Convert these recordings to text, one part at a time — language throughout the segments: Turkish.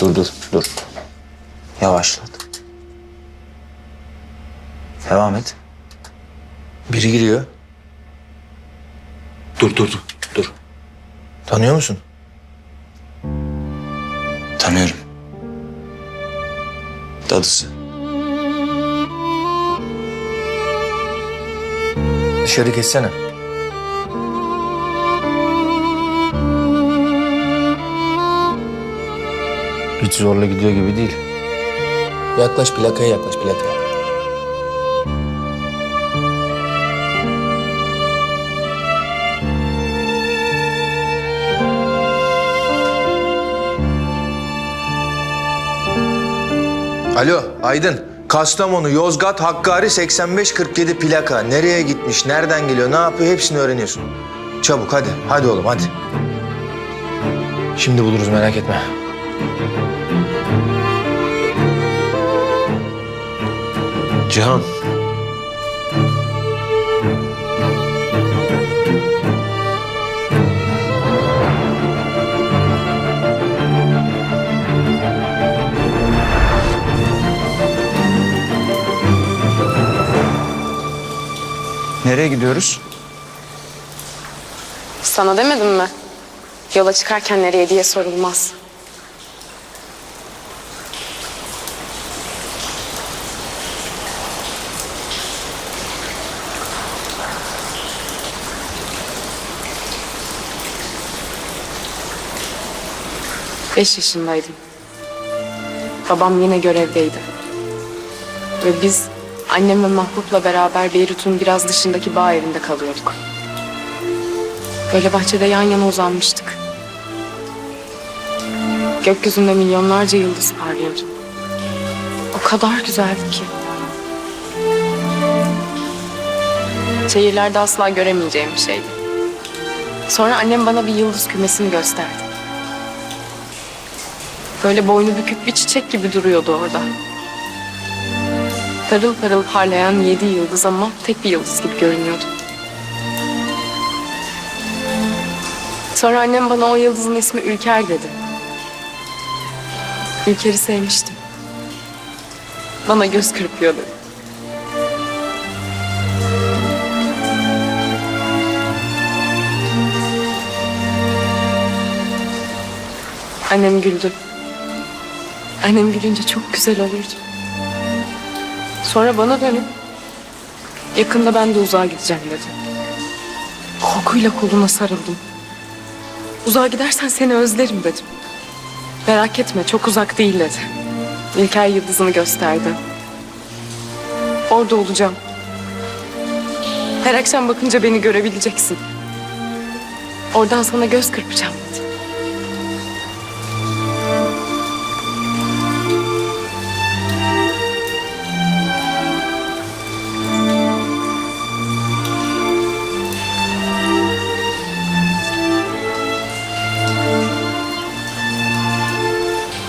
Dur dur dur. Yavaşlat. Devam et. Biri giriyor. Dur dur dur. Dur. Tanıyor musun? Tanıyorum. Dadısı. Dışarı geçsene. Hiç zorla gidiyor gibi değil. Yaklaş plakaya yaklaş plakaya. Alo Aydın. Kastamonu, Yozgat, Hakkari 8547 plaka. Nereye gitmiş, nereden geliyor, ne yapıyor hepsini öğreniyorsun. Çabuk hadi. Hadi oğlum hadi. Şimdi buluruz merak etme. Cihan. Nereye gidiyoruz? Sana demedim mi? Yola çıkarken nereye diye sorulmaz. Beş yaşındaydım. Babam yine görevdeydi. Ve biz annem ve Mahmut'la beraber Beyrut'un biraz dışındaki bağ evinde kalıyorduk. Böyle bahçede yan yana uzanmıştık. Gökyüzünde milyonlarca yıldız parlıyordu. O kadar güzeldi ki. Şehirlerde asla göremeyeceğim bir şeydi. Sonra annem bana bir yıldız kümesini gösterdi. Böyle boynu bükük bir çiçek gibi duruyordu orada. Parıl parıl parlayan yedi yıldız ama tek bir yıldız gibi görünüyordu. Sonra annem bana o yıldızın ismi Ülker dedi. Ülker'i sevmiştim. Bana göz kırpıyordu. Annem güldü. Annem gülünce çok güzel olurdu. Sonra bana dönüp yakında ben de uzağa gideceğim dedi. Korkuyla koluna sarıldım. Uzağa gidersen seni özlerim dedim. Merak etme çok uzak değil dedi. İlker yıldızını gösterdi. Orada olacağım. Her akşam bakınca beni görebileceksin. Oradan sana göz kırpacağım dedi.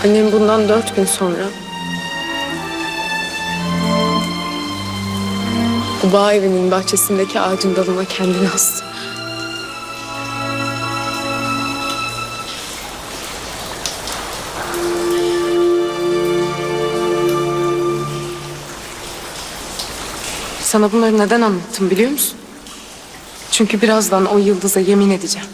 Annem bundan dört gün sonra bu bağ evinin bahçesindeki ağacın dalına kendini astı. Sana bunları neden anlattım biliyor musun? Çünkü birazdan o yıldıza yemin edeceğim.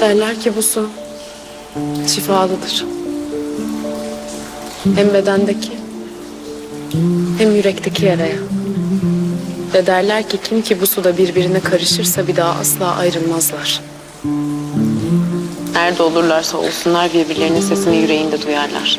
Derler ki bu su şifalıdır. Hem bedendeki hem yürekteki yaraya. Ve derler ki kim ki bu suda birbirine karışırsa bir daha asla ayrılmazlar. Nerede olurlarsa olsunlar birbirlerinin sesini yüreğinde duyarlar.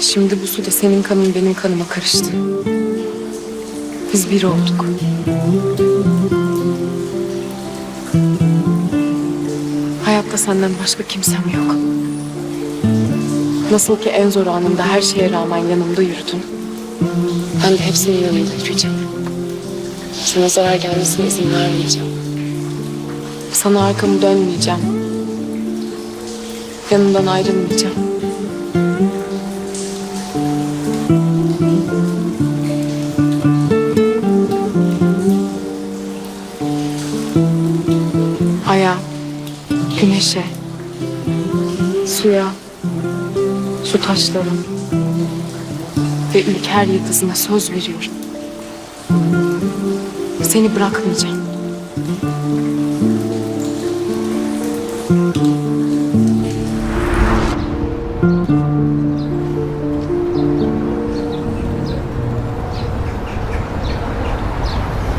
Şimdi bu suda senin kanın benim kanıma karıştı. Biz bir olduk. Hayatta senden başka kimsem yok. Nasıl ki en zor anımda her şeye rağmen yanımda yürüdün. Ben de hepsinin yanında yürüyeceğim. Sana zarar gelmesine izin vermeyeceğim. Sana arkamı dönmeyeceğim. Yanından ayrılmayacağım. Güneşe, suya, su taşları ve ülker yıldızına söz veriyorum. Seni bırakmayacağım.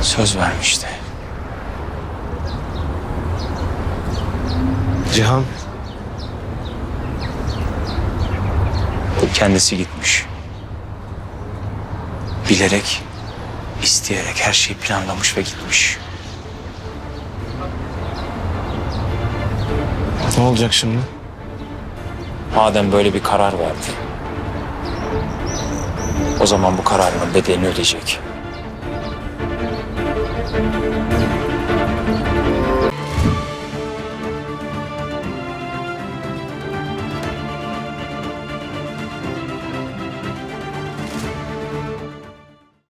Söz vermişti. Cihan. Kendisi gitmiş. Bilerek, isteyerek her şeyi planlamış ve gitmiş. Ne olacak şimdi? Madem böyle bir karar verdi. O zaman bu kararının bedelini ödeyecek.